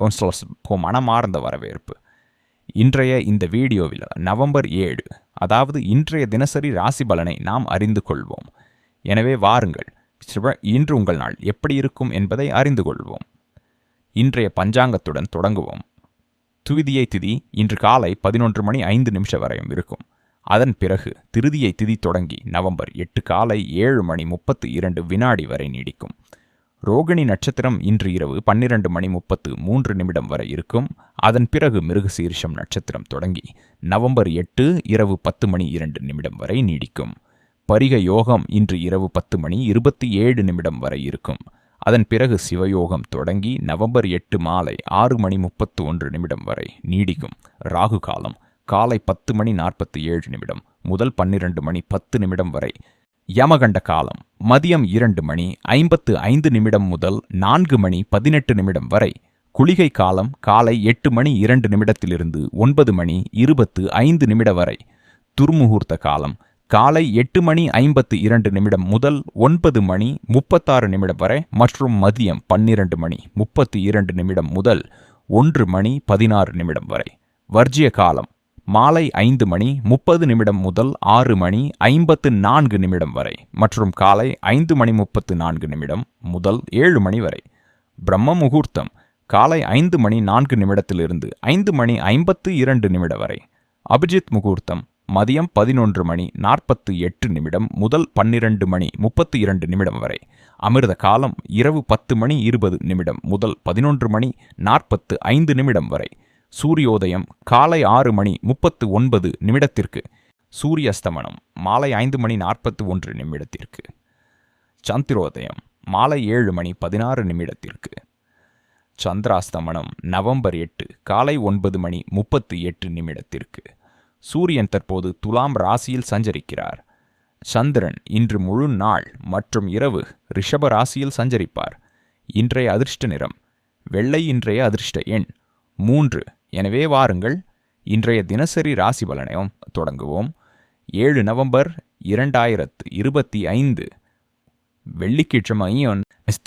இப்போ மனமார்ந்த வரவேற்பு. இன்றைய இந்த வீடியோவில் நவம்பர் ஏழு அதாவது இன்றைய தினசரி ராசி பலனை நாம் அறிந்து கொள்வோம். எனவே வாருங்கள் சிவ- இன்று உங்கள் நாள் எப்படி இருக்கும் என்பதை அறிந்து கொள்வோம். இன்றைய பஞ்சாங்கத்துடன் தொடங்குவோம். துவிதியை திதி இன்று காலை பதினொன்று மணி ஐந்து நிமிஷம் வரையும் இருக்கும். அதன் பிறகு திருதியை திதி தொடங்கி நவம்பர் எட்டு காலை ஏழு மணி முப்பத்து இரண்டு வினாடி வரை நீடிக்கும். ரோகிணி நட்சத்திரம் இன்று இரவு பன்னிரண்டு மணி முப்பத்து மூன்று நிமிடம் வரை இருக்கும். அதன் பிறகு மிருகசீரிஷம் நட்சத்திரம் தொடங்கி நவம்பர் எட்டு இரவு பத்து மணி இரண்டு நிமிடம் வரை நீடிக்கும். பரிக யோகம் இன்று இரவு பத்து மணி இருபத்தி ஏழு நிமிடம் வரை இருக்கும். அதன் பிறகு சிவயோகம் தொடங்கி நவம்பர் எட்டு மாலை ஆறு மணி முப்பத்து ஒன்று நிமிடம் வரை நீடிக்கும். ராகு காலம் காலை பத்து மணி நாற்பத்தி ஏழு நிமிடம் முதல் பன்னிரண்டு மணி பத்து நிமிடம் வரை யமகண்ட காலம் மதியம் இரண்டு மணி ஐம்பத்து ஐந்து நிமிடம் முதல் நான்கு மணி பதினெட்டு நிமிடம் வரை குளிகை காலம் காலை எட்டு மணி இரண்டு நிமிடத்திலிருந்து ஒன்பது மணி இருபத்து ஐந்து நிமிட வரை துர்முகூர்த்த காலம் காலை எட்டு மணி ஐம்பத்து இரண்டு நிமிடம் முதல் ஒன்பது மணி முப்பத்தாறு நிமிடம் வரை மற்றும் மதியம் பன்னிரண்டு மணி முப்பத்தி இரண்டு நிமிடம் முதல் ஒன்று மணி பதினாறு நிமிடம் வரை. வர்ஜிய காலம் மாலை ஐந்து மணி முப்பது நிமிடம் முதல் ஆறு மணி ஐம்பத்து நான்கு நிமிடம் வரை மற்றும் காலை ஐந்து மணி முப்பத்து நான்கு நிமிடம் முதல் ஏழு மணி வரை. பிரம்ம முகூர்த்தம் காலை ஐந்து மணி நான்கு நிமிடத்திலிருந்து ஐந்து மணி ஐம்பத்து இரண்டு நிமிடம் வரை. அபிஜித் முகூர்த்தம் மதியம் பதினொன்று மணி நாற்பத்து எட்டு நிமிடம் முதல் பன்னிரண்டு மணி முப்பத்து இரண்டு நிமிடம் வரை. அமிர்த காலம் இரவு பத்து மணி இருபது நிமிடம் முதல் பதினொன்று மணி நாற்பத்து ஐந்து நிமிடம் வரை. சூரியோதயம் காலை ஆறு மணி முப்பத்து ஒன்பது நிமிடத்திற்கு. சூரிய அஸ்தமனம் மாலை ஐந்து மணி நாற்பத்து ஒன்று நிமிடத்திற்கு. சந்திரோதயம் மாலை ஏழு மணி பதினாறு நிமிடத்திற்கு. சந்திராஸ்தமனம் நவம்பர் எட்டு காலை ஒன்பது மணி முப்பத்து எட்டு நிமிடத்திற்கு. சூரியன் தற்போது துலாம் ராசியில் சஞ்சரிக்கிறார். சந்திரன் இன்று முழு நாள் மற்றும் இரவு ரிஷப ராசியில் சஞ்சரிப்பார். இன்றைய அதிர்ஷ்ட நிறம் வெள்ளை இன்றைய அதிர்ஷ்ட எண் மூன்று எனவே வாருங்கள் இன்றைய தினசரி ராசி பலனையும் தொடங்குவோம். ஏழு நவம்பர் இரண்டாயிரத்து இருபத்தி ஐந்து. வெள்ளிக்கிழமையும்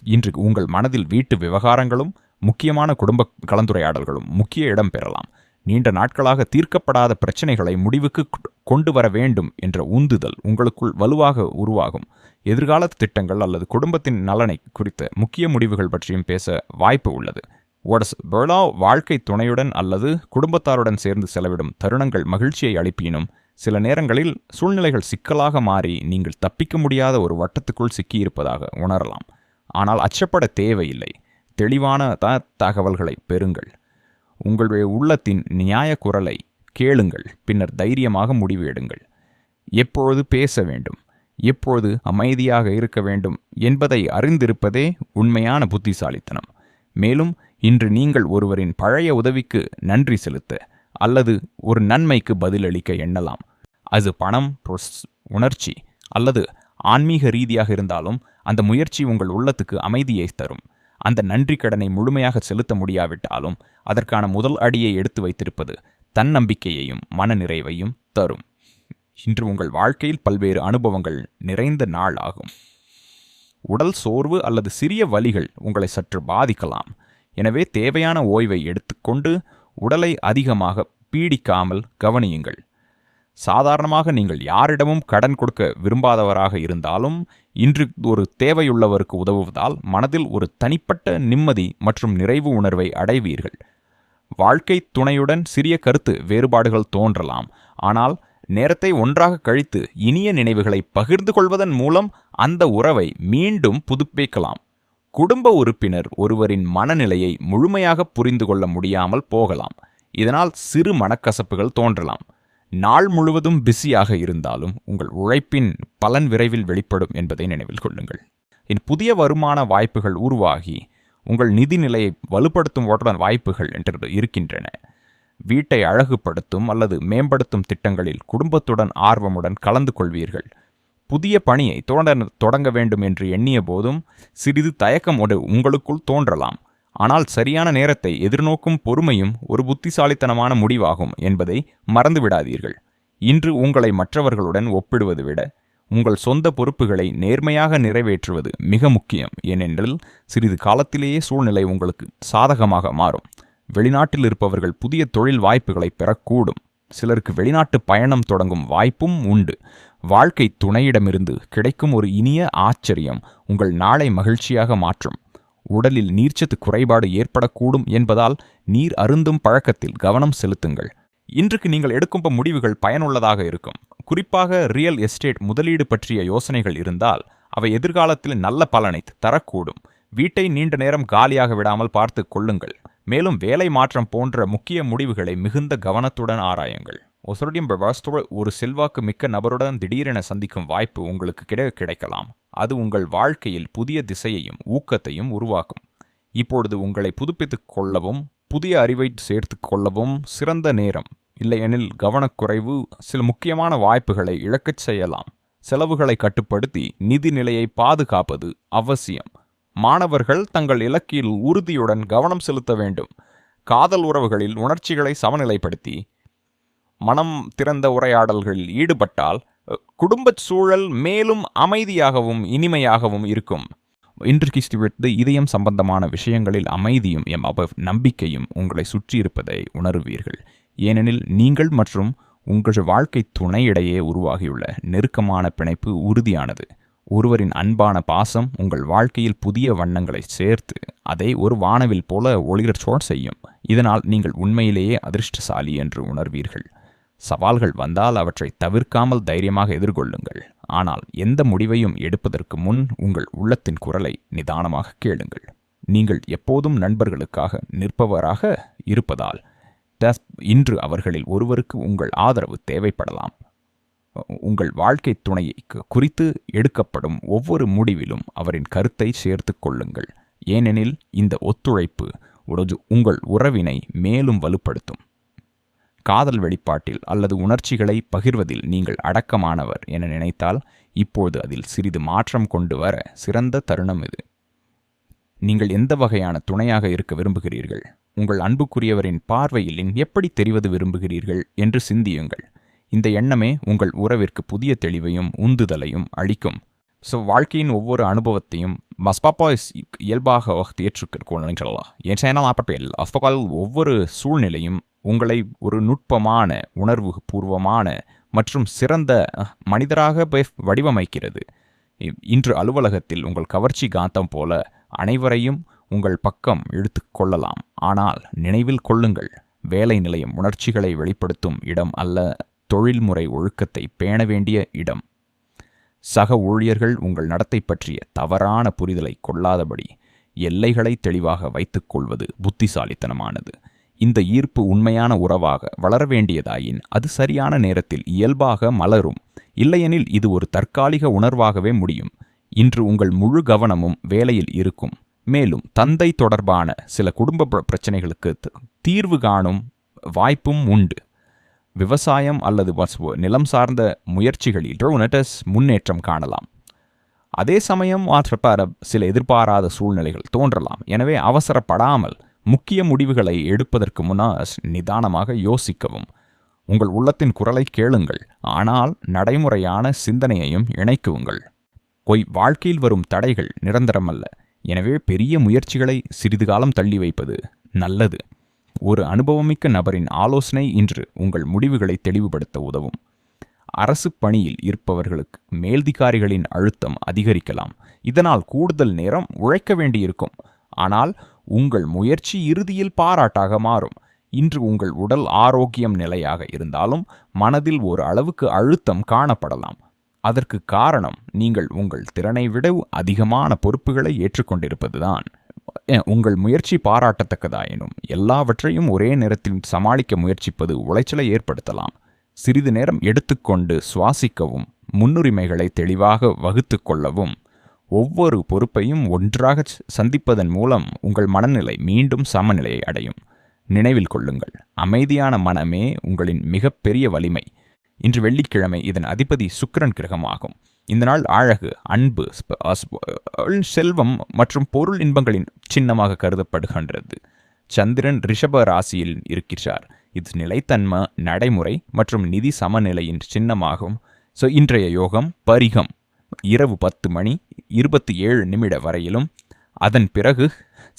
இன்று உங்கள் மனதில் வீட்டு விவகாரங்களும் முக்கியமான குடும்ப கலந்துரையாடல்களும் முக்கிய இடம் பெறலாம். நீண்ட நாட்களாக தீர்க்கப்படாத பிரச்சனைகளை முடிவுக்கு கொண்டு வர வேண்டும் என்ற உந்துதல் உங்களுக்குள் வலுவாக உருவாகும். எதிர்கால திட்டங்கள் அல்லது குடும்பத்தின் நலனை குறித்த முக்கிய முடிவுகள் பற்றியும் பேச வாய்ப்பு உள்ளது. ஒடஸ் பெர்லா வாழ்க்கை துணையுடன் அல்லது குடும்பத்தாருடன் சேர்ந்து செலவிடும் தருணங்கள் மகிழ்ச்சியை அளிப்பினும் சில நேரங்களில் சூழ்நிலைகள் சிக்கலாக மாறி நீங்கள் தப்பிக்க முடியாத ஒரு வட்டத்துக்குள் சிக்கியிருப்பதாக உணரலாம். ஆனால் அச்சப்பட தேவையில்லை. தெளிவான த தகவல்களை பெறுங்கள். உங்களுடைய உள்ளத்தின் நியாய குரலை கேளுங்கள். பின்னர் தைரியமாக முடிவு எடுங்கள். எப்பொழுது பேச வேண்டும்? எப்பொழுது அமைதியாக இருக்க வேண்டும்? என்பதை அறிந்திருப்பதே உண்மையான புத்திசாலித்தனம். மேலும் இன்று நீங்கள் ஒருவரின் பழைய உதவிக்கு நன்றி செலுத்த அல்லது ஒரு நன்மைக்கு பதிலளிக்க எண்ணலாம். அது பணம் உணர்ச்சி அல்லது ஆன்மீக ரீதியாக இருந்தாலும் அந்த முயற்சி உங்கள் உள்ளத்துக்கு அமைதியை தரும். அந்த நன்றி கடனை முழுமையாக செலுத்த முடியாவிட்டாலும் அதற்கான முதல் அடியை எடுத்து வைத்திருப்பது தன்னம்பிக்கையையும் மனநிறைவையும் தரும். இன்று உங்கள் வாழ்க்கையில் பல்வேறு அனுபவங்கள் நிறைந்த நாள் ஆகும் உடல் சோர்வு அல்லது சிறிய வலிகள் உங்களை சற்று பாதிக்கலாம். எனவே தேவையான ஓய்வை எடுத்துக்கொண்டு உடலை அதிகமாக பீடிக்காமல் கவனியுங்கள். சாதாரணமாக நீங்கள் யாரிடமும் கடன் கொடுக்க விரும்பாதவராக இருந்தாலும் இன்று ஒரு தேவையுள்ளவருக்கு உதவுவதால் மனதில் ஒரு தனிப்பட்ட நிம்மதி மற்றும் நிறைவு உணர்வை அடைவீர்கள். வாழ்க்கை துணையுடன் சிறிய கருத்து வேறுபாடுகள் தோன்றலாம். ஆனால் நேரத்தை ஒன்றாக கழித்து இனிய நினைவுகளை பகிர்ந்து கொள்வதன் மூலம் அந்த உறவை மீண்டும் புதுப்பிக்கலாம். குடும்ப உறுப்பினர் ஒருவரின் மனநிலையை முழுமையாக புரிந்து கொள்ள முடியாமல் போகலாம். இதனால் சிறு மனக்கசப்புகள் தோன்றலாம். நாள் முழுவதும் பிஸியாக இருந்தாலும் உங்கள் உழைப்பின் பலன் விரைவில் வெளிப்படும் என்பதை நினைவில் கொள்ளுங்கள். என் புதிய வருமான வாய்ப்புகள் உருவாகி உங்கள் நிதி நிலையை வலுப்படுத்தும் ஓட்டுடன் வாய்ப்புகள் என்று இருக்கின்றன. வீட்டை அழகுபடுத்தும் அல்லது மேம்படுத்தும் திட்டங்களில் குடும்பத்துடன் ஆர்வமுடன் கலந்து கொள்வீர்கள். புதிய பணியை தொடர் தொடங்க வேண்டும் என்று எண்ணிய போதும் சிறிது தயக்கம் உங்களுக்குள் தோன்றலாம். ஆனால் சரியான நேரத்தை எதிர்நோக்கும் பொறுமையும் ஒரு புத்திசாலித்தனமான முடிவாகும் என்பதை மறந்துவிடாதீர்கள் இன்று உங்களை மற்றவர்களுடன் ஒப்பிடுவது விட உங்கள் சொந்த பொறுப்புகளை நேர்மையாக நிறைவேற்றுவது மிக முக்கியம். ஏனென்றால் சிறிது காலத்திலேயே சூழ்நிலை உங்களுக்கு சாதகமாக மாறும். வெளிநாட்டில் இருப்பவர்கள் புதிய தொழில் வாய்ப்புகளை பெறக்கூடும். சிலருக்கு வெளிநாட்டு பயணம் தொடங்கும் வாய்ப்பும் உண்டு. வாழ்க்கை துணையிடமிருந்து கிடைக்கும் ஒரு இனிய ஆச்சரியம் உங்கள் நாளை மகிழ்ச்சியாக மாற்றும். உடலில் நீர்ச்சத்து குறைபாடு ஏற்படக்கூடும் என்பதால் நீர் அருந்தும் பழக்கத்தில் கவனம் செலுத்துங்கள். இன்றுக்கு நீங்கள் எடுக்கும் முடிவுகள் பயனுள்ளதாக இருக்கும். குறிப்பாக ரியல் எஸ்டேட் முதலீடு பற்றிய யோசனைகள் இருந்தால் அவை எதிர்காலத்தில் நல்ல பலனை தரக்கூடும். வீட்டை நீண்ட நேரம் காலியாக விடாமல் பார்த்து கொள்ளுங்கள். மேலும் வேலை மாற்றம் போன்ற முக்கிய முடிவுகளை மிகுந்த கவனத்துடன் ஆராயுங்கள். ஒசரடியம் பிரபாஸ்தோட ஒரு செல்வாக்கு மிக்க நபருடன் திடீரென சந்திக்கும் வாய்ப்பு உங்களுக்கு கிட கிடைக்கலாம். அது உங்கள் வாழ்க்கையில் புதிய திசையையும் ஊக்கத்தையும் உருவாக்கும். இப்பொழுது உங்களை புதுப்பித்துக் கொள்ளவும் புதிய அறிவை சேர்த்து கொள்ளவும் சிறந்த நேரம். இல்லையெனில் கவனக்குறைவு சில முக்கியமான வாய்ப்புகளை இழக்கச் செய்யலாம். செலவுகளை கட்டுப்படுத்தி நிதி நிலையை பாதுகாப்பது அவசியம். மாணவர்கள் தங்கள் இலக்கில் உறுதியுடன் கவனம் செலுத்த வேண்டும். காதல் உறவுகளில் உணர்ச்சிகளை சமநிலைப்படுத்தி மனம் திறந்த உரையாடல்களில் ஈடுபட்டால் குடும்பச் சூழல் மேலும் அமைதியாகவும் இனிமையாகவும் இருக்கும். இன்றைக்கு ஸ்டிவிட்டு இதயம் சம்பந்தமான விஷயங்களில் அமைதியும் எம் அவ நம்பிக்கையும் உங்களை சுற்றியிருப்பதை உணருவீர்கள். ஏனெனில் நீங்கள் மற்றும் உங்கள் வாழ்க்கை துணையிடையே உருவாகியுள்ள நெருக்கமான பிணைப்பு உறுதியானது. ஒருவரின் அன்பான பாசம் உங்கள் வாழ்க்கையில் புதிய வண்ணங்களை சேர்த்து அதை ஒரு வானவில் போல ஒளிரச்சோல் செய்யும். இதனால் நீங்கள் உண்மையிலேயே அதிர்ஷ்டசாலி என்று உணர்வீர்கள். சவால்கள் வந்தால் அவற்றை தவிர்க்காமல் தைரியமாக எதிர்கொள்ளுங்கள். ஆனால் எந்த முடிவையும் எடுப்பதற்கு முன் உங்கள் உள்ளத்தின் குரலை நிதானமாக கேளுங்கள். நீங்கள் எப்போதும் நண்பர்களுக்காக நிற்பவராக இருப்பதால் இன்று அவர்களில் ஒருவருக்கு உங்கள் ஆதரவு தேவைப்படலாம். உங்கள் வாழ்க்கை துணையை குறித்து எடுக்கப்படும் ஒவ்வொரு முடிவிலும் அவரின் கருத்தை சேர்த்து கொள்ளுங்கள். ஏனெனில் இந்த ஒத்துழைப்பு உங்கள் உறவினை மேலும் வலுப்படுத்தும். காதல் வெளிப்பாட்டில் அல்லது உணர்ச்சிகளை பகிர்வதில் நீங்கள் அடக்கமானவர் என நினைத்தால் இப்போது அதில் சிறிது மாற்றம் கொண்டு வர சிறந்த தருணம் இது. நீங்கள் எந்த வகையான துணையாக இருக்க விரும்புகிறீர்கள்? உங்கள் அன்புக்குரியவரின் பார்வையில் எப்படி தெரிவது விரும்புகிறீர்கள்? என்று சிந்தியுங்கள். இந்த எண்ணமே உங்கள் உறவிற்கு புதிய தெளிவையும் உந்துதலையும் அளிக்கும். ஸோ வாழ்க்கையின் ஒவ்வொரு அனுபவத்தையும் மஸ்பாப்பாய்ஸ் இயல்பாக ஏற்றுக்கொள்ளணும் சொல்லலாம். ஏன்னா சேனல் ஆப்பப்பேல் ஒவ்வொரு சூழ்நிலையும் உங்களை ஒரு நுட்பமான உணர்வு பூர்வமான மற்றும் சிறந்த மனிதராக வடிவமைக்கிறது. இன்று அலுவலகத்தில் உங்கள் கவர்ச்சி காந்தம் போல அனைவரையும் உங்கள் பக்கம் இழுத்து கொள்ளலாம். ஆனால் நினைவில் கொள்ளுங்கள் வேலை நிலையம் உணர்ச்சிகளை வெளிப்படுத்தும் இடம் அல்ல. தொழில்முறை ஒழுக்கத்தை பேண வேண்டிய இடம். சக ஊழியர்கள் உங்கள் நடத்தை பற்றிய தவறான புரிதலை கொள்ளாதபடி எல்லைகளை தெளிவாக வைத்துக் கொள்வது புத்திசாலித்தனமானது. இந்த ஈர்ப்பு உண்மையான உறவாக வளர வேண்டியதாயின் அது சரியான நேரத்தில் இயல்பாக மலரும். இல்லையெனில் இது ஒரு தற்காலிக உணர்வாகவே முடியும். இன்று உங்கள் முழு கவனமும் வேலையில் இருக்கும். மேலும் தந்தை தொடர்பான சில குடும்ப பிரச்சனைகளுக்கு தீர்வு காணும் வாய்ப்பும் உண்டு. விவசாயம் அல்லது நிலம் சார்ந்த முயற்சிகளில் ட்ரோனட்டஸ் முன்னேற்றம் காணலாம். அதே சமயம் சில எதிர்பாராத சூழ்நிலைகள் தோன்றலாம். எனவே அவசரப்படாமல் முக்கிய முடிவுகளை எடுப்பதற்கு முன்னால் நிதானமாக யோசிக்கவும். உங்கள் உள்ளத்தின் குரலை கேளுங்கள். ஆனால் நடைமுறையான சிந்தனையையும் இணைக்குவுங்கள் கொய் வாழ்க்கையில் வரும் தடைகள் நிரந்தரமல்ல. எனவே பெரிய முயற்சிகளை சிறிது காலம் தள்ளி வைப்பது நல்லது. ஒரு அனுபவமிக்க நபரின் ஆலோசனை இன்று உங்கள் முடிவுகளை தெளிவுபடுத்த உதவும். அரசு பணியில் இருப்பவர்களுக்கு மேல்திகாரிகளின் அழுத்தம் அதிகரிக்கலாம். இதனால் கூடுதல் நேரம் உழைக்க வேண்டியிருக்கும். ஆனால் உங்கள் முயற்சி இறுதியில் பாராட்டாக மாறும். இன்று உங்கள் உடல் ஆரோக்கியம் நிலையாக இருந்தாலும் மனதில் ஒரு அளவுக்கு அழுத்தம் காணப்படலாம். அதற்கு காரணம் நீங்கள் உங்கள் திறனை விட அதிகமான பொறுப்புகளை ஏற்றுக்கொண்டிருப்பதுதான். உங்கள் முயற்சி பாராட்டத்தக்கதாயினும் எல்லாவற்றையும் ஒரே நேரத்தில் சமாளிக்க முயற்சிப்பது உளைச்சலை ஏற்படுத்தலாம். சிறிது நேரம் எடுத்துக்கொண்டு சுவாசிக்கவும் முன்னுரிமைகளை தெளிவாக வகுத்து கொள்ளவும் ஒவ்வொரு பொறுப்பையும் ஒன்றாக சந்திப்பதன் மூலம் உங்கள் மனநிலை மீண்டும் சமநிலையை அடையும். நினைவில் கொள்ளுங்கள் அமைதியான மனமே உங்களின் மிகப்பெரிய வலிமை. இன்று வெள்ளிக்கிழமை இதன் அதிபதி சுக்கரன் கிரகமாகும். இந்த நாள் அழகு அன்பு செல்வம் மற்றும் பொருள் இன்பங்களின் சின்னமாக கருதப்படுகின்றது. சந்திரன் ரிஷப ராசியில் இருக்கிறார். இது நிலைத்தன்மை நடைமுறை மற்றும் நிதி சமநிலையின் சின்னமாகும். ஸோ இன்றைய யோகம் பரிகம். இரவு பத்து மணி இருபத்தி ஏழு நிமிட வரையிலும். அதன் பிறகு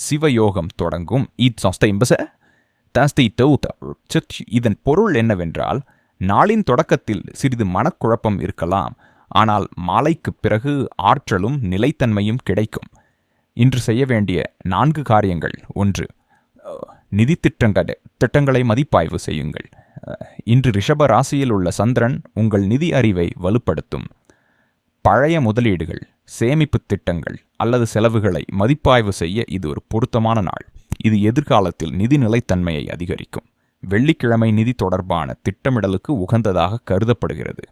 சிவயோகம் தொடங்கும். இட் சொஸ்த இம்பச இதன் பொருள் என்னவென்றால் நாளின் தொடக்கத்தில் சிறிது மனக்குழப்பம் இருக்கலாம். ஆனால் மாலைக்கு பிறகு ஆற்றலும் நிலைத்தன்மையும் கிடைக்கும். இன்று செய்ய வேண்டிய நான்கு காரியங்கள். ஒன்று நிதி திட்டங்கள் திட்டங்களை மதிப்பாய்வு செய்யுங்கள். இன்று ரிஷப ராசியில் உள்ள சந்திரன் உங்கள் நிதி அறிவை வலுப்படுத்தும். பழைய முதலீடுகள் சேமிப்பு திட்டங்கள் அல்லது செலவுகளை மதிப்பாய்வு செய்ய இது ஒரு பொருத்தமான நாள். இது எதிர்காலத்தில் நிதி நிலைத்தன்மையை அதிகரிக்கும். வெள்ளிக்கிழமை நிதி தொடர்பான திட்டமிடலுக்கு உகந்ததாக கருதப்படுகிறது.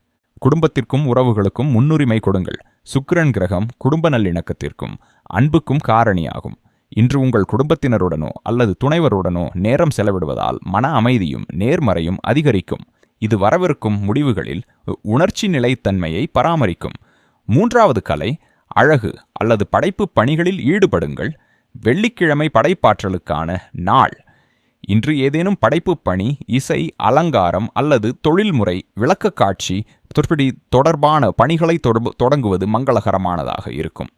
குடும்பத்திற்கும் உறவுகளுக்கும் முன்னுரிமை கொடுங்கள். சுக்கிரன் கிரகம் குடும்ப நல்லிணக்கத்திற்கும் அன்புக்கும் காரணியாகும். இன்று உங்கள் குடும்பத்தினருடனோ அல்லது துணைவருடனோ நேரம் செலவிடுவதால் மன அமைதியும் நேர்மறையும் அதிகரிக்கும். இது வரவிருக்கும் முடிவுகளில் உணர்ச்சி நிலைத்தன்மையை பராமரிக்கும். மூன்றாவது கலை அழகு அல்லது படைப்பு பணிகளில் ஈடுபடுங்கள். வெள்ளிக்கிழமை படைப்பாற்றலுக்கான நாள். இன்று ஏதேனும் படைப்பு பணி இசை அலங்காரம் அல்லது தொழில்முறை விளக்கக்காட்சி தொற்படி தொடர்பான பணிகளை தொடர்பு- தொடங்குவது மங்களகரமானதாக இருக்கும்.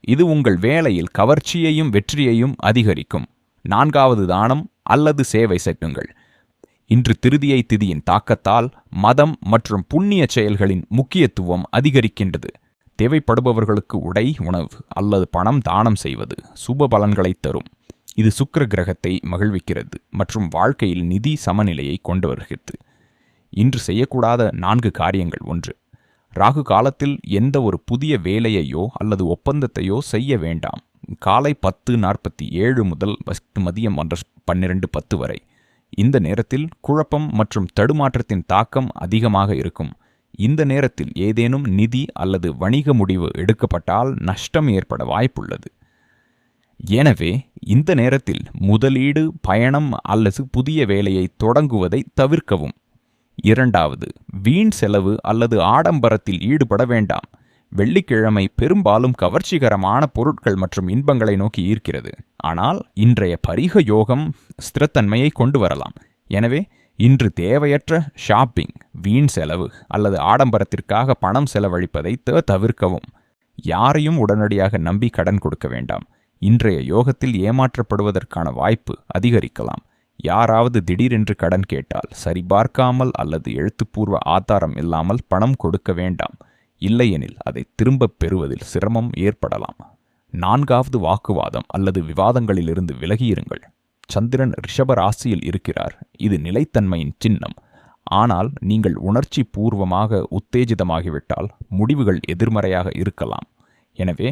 இது உங்கள் வேலையில் கவர்ச்சியையும் வெற்றியையும் அதிகரிக்கும். நான்காவது தானம் அல்லது சேவை செய்யுங்கள் இன்று திருதியை திதியின் தாக்கத்தால் மதம் மற்றும் புண்ணிய செயல்களின் முக்கியத்துவம் அதிகரிக்கின்றது. தேவைப்படுபவர்களுக்கு உடை உணவு அல்லது பணம் தானம் செய்வது சுப பலன்களை தரும். இது சுக்கிர கிரகத்தை மகிழ்விக்கிறது மற்றும் வாழ்க்கையில் நிதி சமநிலையை கொண்டு வருகிறது. இன்று செய்யக்கூடாத நான்கு காரியங்கள் ஒன்று. ராகு காலத்தில் எந்த ஒரு புதிய வேலையையோ அல்லது ஒப்பந்தத்தையோ செய்ய வேண்டாம். காலை பத்து நாற்பத்தி ஏழு முதல் மதியம் ஒன்று பன்னிரண்டு பத்து வரை. இந்த நேரத்தில் குழப்பம் மற்றும் தடுமாற்றத்தின் தாக்கம் அதிகமாக இருக்கும். இந்த நேரத்தில் ஏதேனும் நிதி அல்லது வணிக முடிவு எடுக்கப்பட்டால் நஷ்டம் ஏற்பட வாய்ப்புள்ளது. எனவே இந்த நேரத்தில் முதலீடு பயணம் அல்லது புதிய வேலையை தொடங்குவதை தவிர்க்கவும். இரண்டாவது வீண் செலவு அல்லது ஆடம்பரத்தில் ஈடுபட வேண்டாம். வெள்ளிக்கிழமை பெரும்பாலும் கவர்ச்சிகரமான பொருட்கள் மற்றும் இன்பங்களை நோக்கி ஈர்க்கிறது. ஆனால் இன்றைய பரிக யோகம் ஸ்திரத்தன்மையை கொண்டு வரலாம். எனவே இன்று தேவையற்ற ஷாப்பிங் வீண் செலவு அல்லது ஆடம்பரத்திற்காக பணம் செலவழிப்பதை தவிர்க்கவும். யாரையும் உடனடியாக நம்பி கடன் கொடுக்க வேண்டாம். இன்றைய யோகத்தில் ஏமாற்றப்படுவதற்கான வாய்ப்பு அதிகரிக்கலாம். யாராவது திடீரென்று கடன் கேட்டால் சரிபார்க்காமல் அல்லது எழுத்துப்பூர்வ ஆதாரம் இல்லாமல் பணம் கொடுக்க வேண்டாம். இல்லையெனில் அதை திரும்பப் பெறுவதில் சிரமம் ஏற்படலாம். நான்காவது வாக்குவாதம் அல்லது விவாதங்களிலிருந்து விலகியிருங்கள். சந்திரன் ரிஷப ராசியில் இருக்கிறார். இது நிலைத்தன்மையின் சின்னம். ஆனால் நீங்கள் உணர்ச்சி பூர்வமாக உத்தேஜிதமாகிவிட்டால் முடிவுகள் எதிர்மறையாக இருக்கலாம். எனவே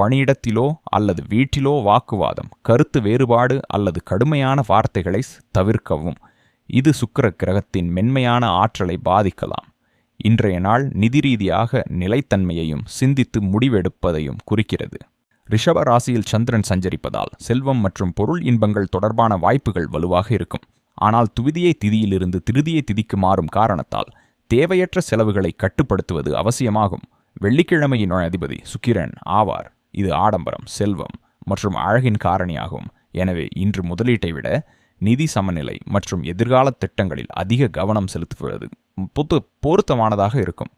பணியிடத்திலோ அல்லது வீட்டிலோ வாக்குவாதம் கருத்து வேறுபாடு அல்லது கடுமையான வார்த்தைகளை தவிர்க்கவும். இது சுக்கிர கிரகத்தின் மென்மையான ஆற்றலை பாதிக்கலாம். இன்றைய நாள் நிதி ரீதியாக நிலைத்தன்மையையும் சிந்தித்து முடிவெடுப்பதையும் குறிக்கிறது. ரிஷப ராசியில் சந்திரன் சஞ்சரிப்பதால் செல்வம் மற்றும் பொருள் இன்பங்கள் தொடர்பான வாய்ப்புகள் வலுவாக இருக்கும். ஆனால் துவிதியை திதியிலிருந்து திருதியை திதிக்கு மாறும் காரணத்தால் தேவையற்ற செலவுகளை கட்டுப்படுத்துவது அவசியமாகும். வெள்ளிக்கிழமையின் அதிபதி சுக்கிரன் ஆவார். இது ஆடம்பரம் செல்வம் மற்றும் அழகின் காரணியாகும். எனவே இன்று முதலீட்டை விட நிதி சமநிலை மற்றும் எதிர்கால திட்டங்களில் அதிக கவனம் செலுத்துவது புத்து பொருத்தமானதாக இருக்கும்.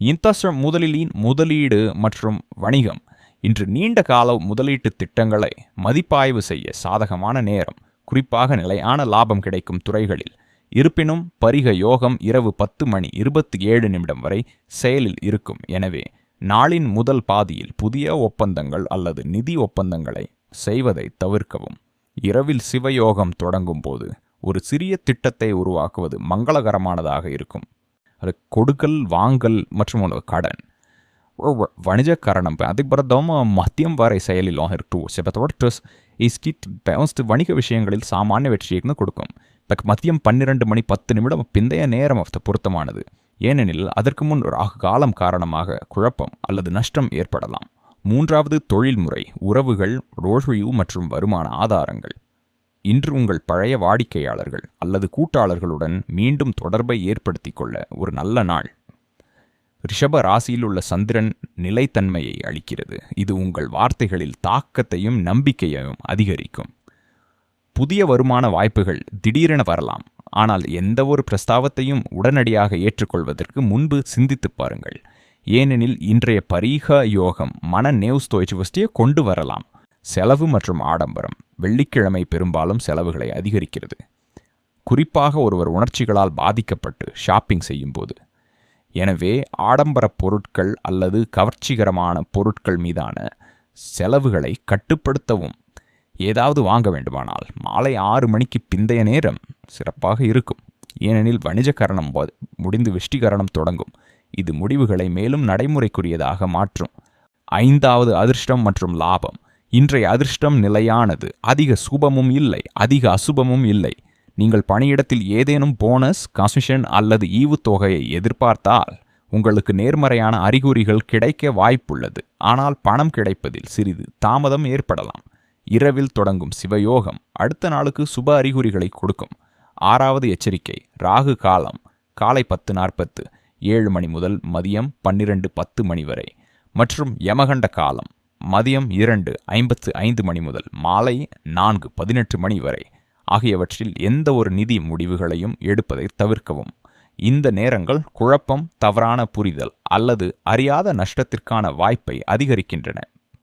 இன்தஸ்ட் முதலிலின் முதலீடு மற்றும் வணிகம் இன்று நீண்ட கால முதலீட்டு திட்டங்களை மதிப்பாய்வு செய்ய சாதகமான நேரம். குறிப்பாக நிலையான லாபம் கிடைக்கும் துறைகளில். இருப்பினும் பரிக யோகம் இரவு பத்து மணி இருபத்தி ஏழு நிமிடம் வரை செயலில் இருக்கும். எனவே நாளின் முதல் பாதியில் புதிய ஒப்பந்தங்கள் அல்லது நிதி ஒப்பந்தங்களை செய்வதை தவிர்க்கவும். இரவில் சிவயோகம் தொடங்கும் போது ஒரு சிறிய திட்டத்தை உருவாக்குவது மங்களகரமானதாக இருக்கும். அது கொடுக்கல் வாங்கல் மற்றும் ஒரு கடன். வணிகக்காரணம் வணிக அதிபரதம் மத்தியம் வரை செயலிலும் இருக்கு செபத்தோட இஸ்கிட் வணிக விஷயங்களில் சாமானிய வெற்றியை கொடுக்கும். இப்போ மதியம் பன்னிரண்டு மணி பத்து நிமிடம் பிந்தைய நேரம் பொருத்தமானது. ஏனெனில் அதற்கு முன் ராகு காலம் காரணமாக குழப்பம் அல்லது நஷ்டம் ஏற்படலாம். மூன்றாவது தொழில்முறை உறவுகள் ரோஷ்வியூ மற்றும் வருமான ஆதாரங்கள். இன்று உங்கள் பழைய வாடிக்கையாளர்கள் அல்லது கூட்டாளர்களுடன் மீண்டும் தொடர்பை ஏற்படுத்திக் கொள்ள ஒரு நல்ல நாள். ரிஷப ராசியில் உள்ள சந்திரன் நிலைத்தன்மையை அளிக்கிறது. இது உங்கள் வார்த்தைகளில் தாக்கத்தையும் நம்பிக்கையையும் அதிகரிக்கும். புதிய வருமான வாய்ப்புகள் திடீரென வரலாம். ஆனால் எந்த ஒரு பிரஸ்தாவத்தையும் உடனடியாக ஏற்றுக்கொள்வதற்கு முன்பு சிந்தித்து பாருங்கள். ஏனெனில் இன்றைய பரீக யோகம் மன நேவ்ஸ்தோய்ச்சிவஸ்டியை கொண்டு வரலாம். செலவு மற்றும் ஆடம்பரம் வெள்ளிக்கிழமை பெரும்பாலும் செலவுகளை அதிகரிக்கிறது. குறிப்பாக ஒருவர் உணர்ச்சிகளால் பாதிக்கப்பட்டு ஷாப்பிங் செய்யும்போது. எனவே ஆடம்பர பொருட்கள் அல்லது கவர்ச்சிகரமான பொருட்கள் மீதான செலவுகளை கட்டுப்படுத்தவும் ஏதாவது வாங்க வேண்டுமானால் மாலை ஆறு மணிக்கு பிந்தைய நேரம் சிறப்பாக இருக்கும். ஏனெனில் வணிஜகரணம் வ- முடிந்து விஷ்டிகரணம் தொடங்கும். இது முடிவுகளை மேலும் நடைமுறைக்குரியதாக மாற்றும். ஐந்தாவது அதிர்ஷ்டம் மற்றும் லாபம். இன்றைய அதிர்ஷ்டம் நிலையானது. அதிக சுபமும் இல்லை. அதிக அசுபமும் இல்லை. நீங்கள் பணியிடத்தில் ஏதேனும் போனஸ் கமிஷன் அல்லது ஈவுத்தொகையை எதிர்பார்த்தால் உங்களுக்கு நேர்மறையான அறிகுறிகள் கிடைக்க வாய்ப்புள்ளது. ஆனால் பணம் கிடைப்பதில் சிறிது தாமதம் ஏற்படலாம். இரவில் தொடங்கும் சிவயோகம் அடுத்த நாளுக்கு சுப அறிகுறிகளை கொடுக்கும். ஆறாவது எச்சரிக்கை ராகு காலம் காலை பத்து நாற்பத்து ஏழு மணி முதல் மதியம் பன்னிரண்டு பத்து மணி வரை. மற்றும் யமகண்ட காலம் மதியம் இரண்டு ஐம்பத்து ஐந்து மணி முதல் மாலை நான்கு பதினெட்டு மணி வரை. ஆகியவற்றில் எந்த ஒரு நிதி முடிவுகளையும் எடுப்பதை தவிர்க்கவும். இந்த நேரங்கள் குழப்பம் தவறான புரிதல் அல்லது அறியாத நஷ்டத்திற்கான வாய்ப்பை அதிகரிக்கின்றன.